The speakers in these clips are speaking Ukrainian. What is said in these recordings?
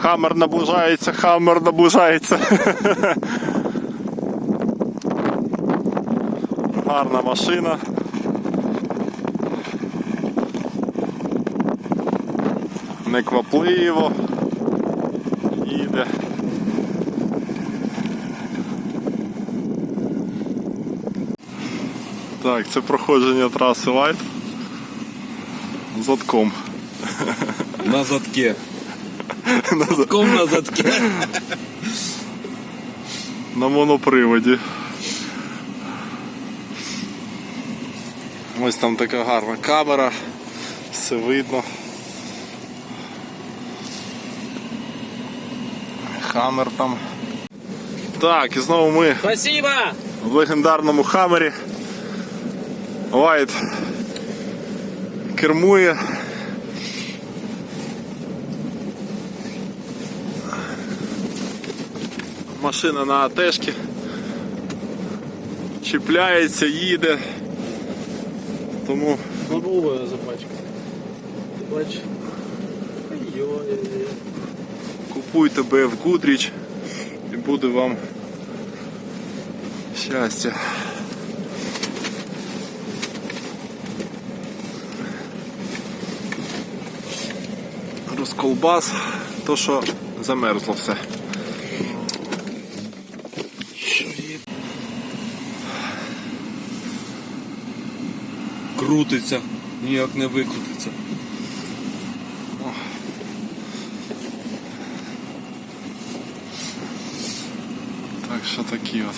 Хаммер наближається, хаммер наближається. Гарна машина. Неквапливо. Їде. Так, це проходження траси Лайт. Задком. На задке. Задком на задке. на моноприводі. Ось там така гарна камера, все видно. Хаммер там. Так, і знову ми Спасибо! в легендарному хаммері. Вайт кермує. Машина на АТшки. Чіпляється, їде. Тому Здорово запачка. Ти бачиш? Купуйте БФ Гудріч і буде вам щастя. Розколбас, то що замерзло все. Крутиться, ніяк не викрутиться. Так що такі от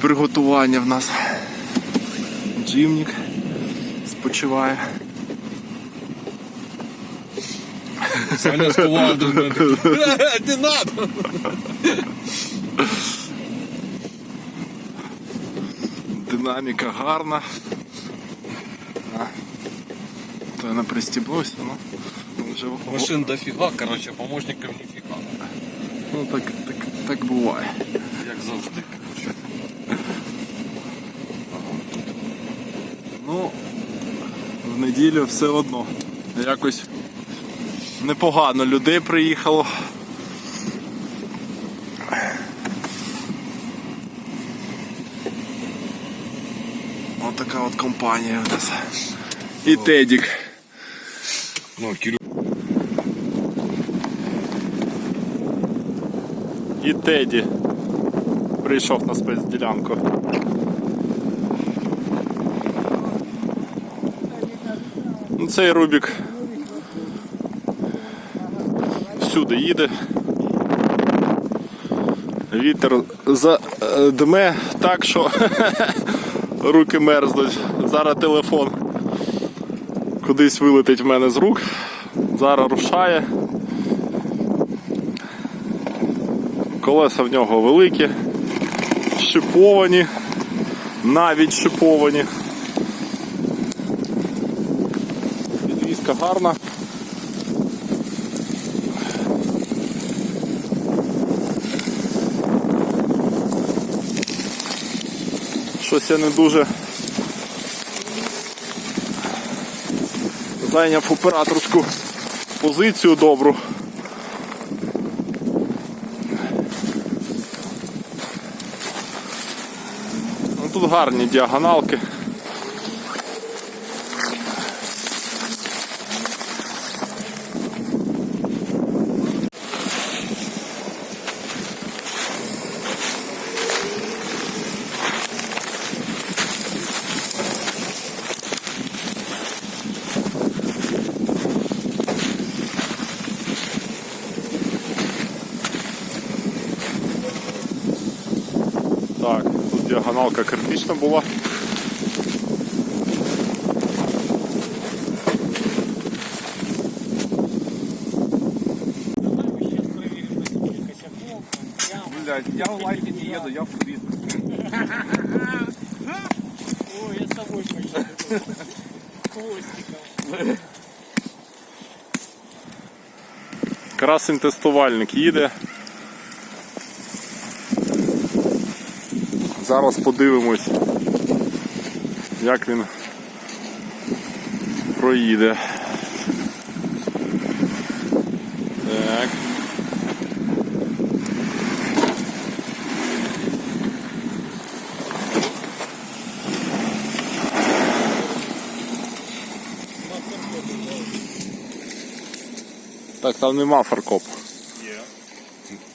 приготування в нас. Джимник спочиває. Саня до мене. Не надо! Динаміка гарна. То я не пристібнуся, ну вже Машин дофіга, короче, помощників ніфіга. ну, так, так, так буває. Як завжди, короче. Ну, в неділю все одно. Якось непогано людей приїхало. Ось така от компанія у нас. І Тедік. Ну, Кирю. І Теді прийшов на спецділянку. Ну, цей Рубік всюди їде. Вітер задме так, що руки мерзнуть. Зараз телефон кудись вилетить в мене з рук. Зараз рушає. Колеса в нього великі, шиповані, навіть шиповані. Підвізка гарна. Щось я не дуже зайняв операторську позицію добру. Ну, тут гарні діагоналки. Так, тут діагоналка кирпична була. Блядь, я в лайке не еду, я в фриз. Ой, я с тобой поеду. Хвостиком. Красень тестувальник їде. Зараз подивимось, як він проїде. Так. Так, там нема фаркопу.